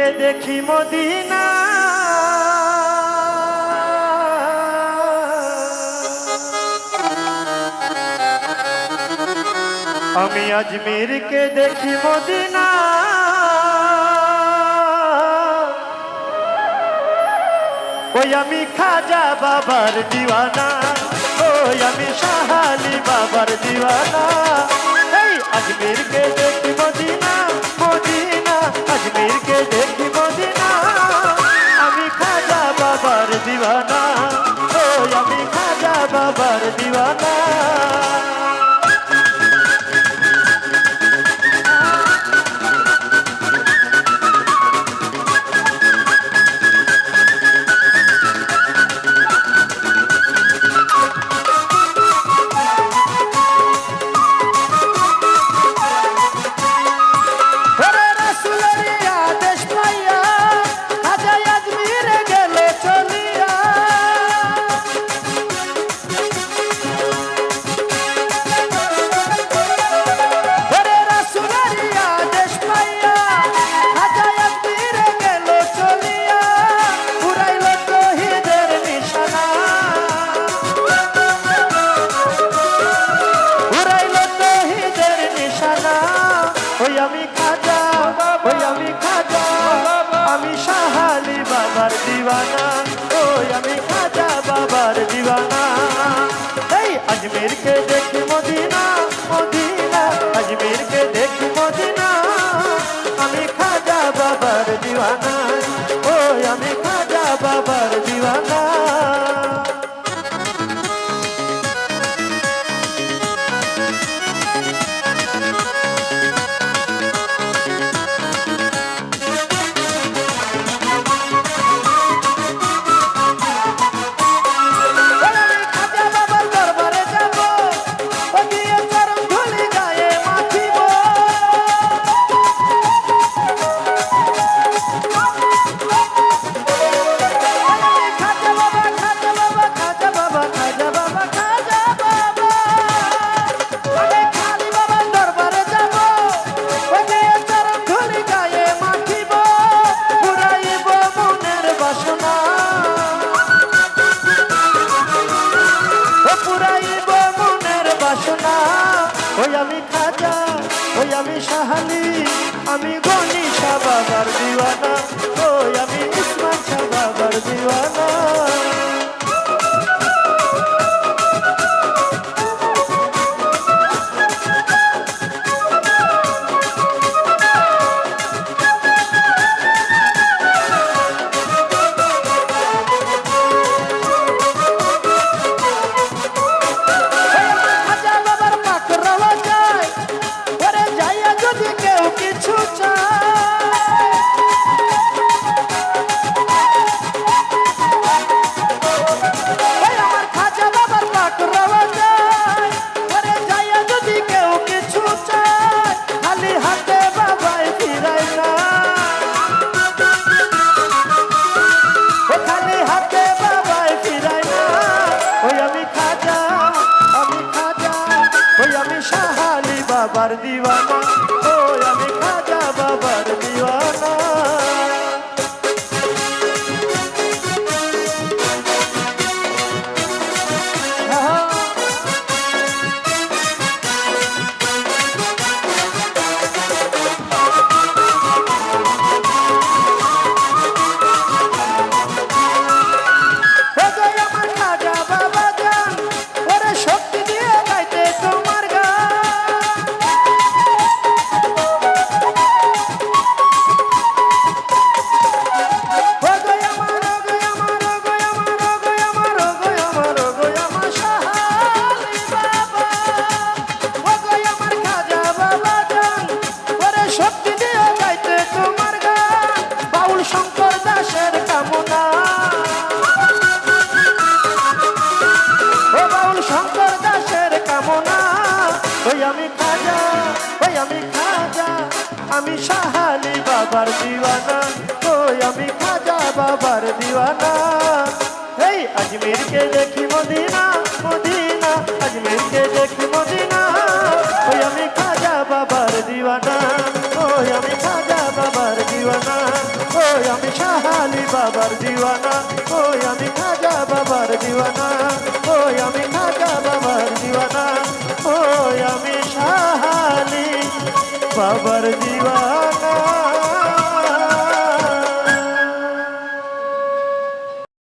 আজমিরকে দেখি মদিনা। আমি আজমিরকে দেখি মদিনা। ওই আমি খাজা বাবার দিওয়ানা, ওই আমি সাহালি বাবার দিওয়ানা। দেখি মদিনা। আমি খাজা বাবার দিওয়ানা। বাবার দিবানা ওই আমি খাজা বাবার দিবানা এই আজমিরকে ওই আমি খাজা, ওই আমি সাহালি আমি গনি শাহ বাবার দিওয়ানা, ওই আমি ইসমান শাহ বাবার দিওয়ানা। সাহালি বাবার দিওয়ানা। ওই আমি খাজা, ওই আমি খাজা, আমি সাহালি বাবার দিওয়ানা, ওই আমি খাজা বাবার দিওয়ানা। এই আজমিরকে দেখি মদিনা মদিনা, আজমিরকে দেখি মদিনা, ওই আমি খাজা বাবার দিওয়ানা, ওই আমি খাজা বাবার দিওয়ানা, ওই আমি শাহালি বাবার দিওয়ানা, ওই আমি খাজা বাবার দিওয়ানা, ওই আমি બાબર દીવાના.